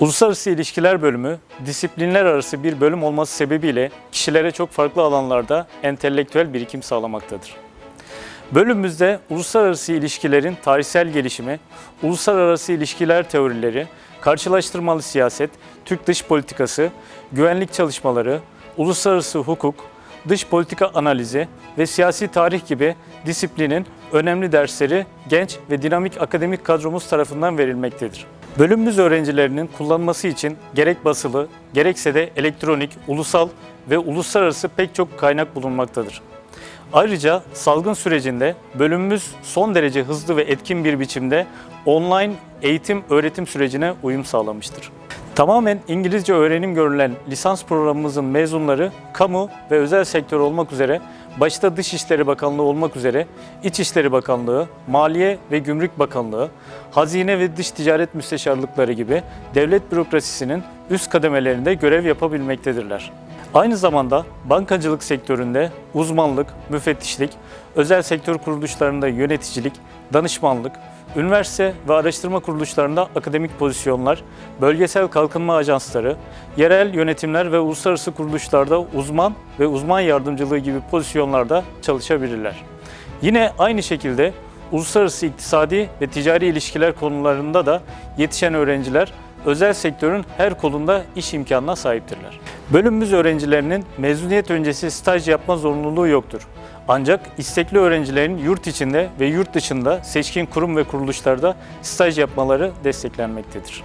Uluslararası İlişkiler Bölümü, disiplinler arası bir bölüm olması sebebiyle kişilere çok farklı alanlarda entelektüel birikim sağlamaktadır. Bölümümüzde uluslararası ilişkilerin tarihsel gelişimi, uluslararası ilişkiler teorileri, karşılaştırmalı siyaset, Türk dış politikası, güvenlik çalışmaları, uluslararası hukuk, dış politika analizi ve siyasi tarih gibi disiplinin önemli dersleri genç ve dinamik akademik kadromuz tarafından verilmektedir. Bölümümüz öğrencilerinin kullanması için gerek basılı, gerekse de elektronik, ulusal ve uluslararası pek çok kaynak bulunmaktadır. Ayrıca salgın sürecinde bölümümüz son derece hızlı ve etkin bir biçimde online eğitim öğretim sürecine uyum sağlamıştır. Tamamen İngilizce öğrenim görülen lisans programımızın mezunları kamu ve özel sektör olmak üzere başta Dışişleri Bakanlığı olmak üzere İçişleri Bakanlığı, Maliye ve Gümrük Bakanlığı, Hazine ve Dış Ticaret Müsteşarlıkları gibi devlet bürokrasisinin üst kademelerinde görev yapabilmektedirler. Aynı zamanda bankacılık sektöründe uzmanlık, müfettişlik, özel sektör kuruluşlarında yöneticilik, danışmanlık, üniversite ve araştırma kuruluşlarında akademik pozisyonlar, bölgesel kalkınma ajansları, yerel yönetimler ve uluslararası kuruluşlarda uzman ve uzman yardımcılığı gibi pozisyonlarda çalışabilirler. Yine aynı şekilde uluslararası iktisadi ve ticari ilişkiler konularında da yetişen öğrenciler özel sektörün her kolunda iş imkanına sahiptirler. Bölümümüz öğrencilerinin mezuniyet öncesi staj yapma zorunluluğu yoktur. Ancak istekli öğrencilerin yurt içinde ve yurt dışında seçkin kurum ve kuruluşlarda staj yapmaları desteklenmektedir.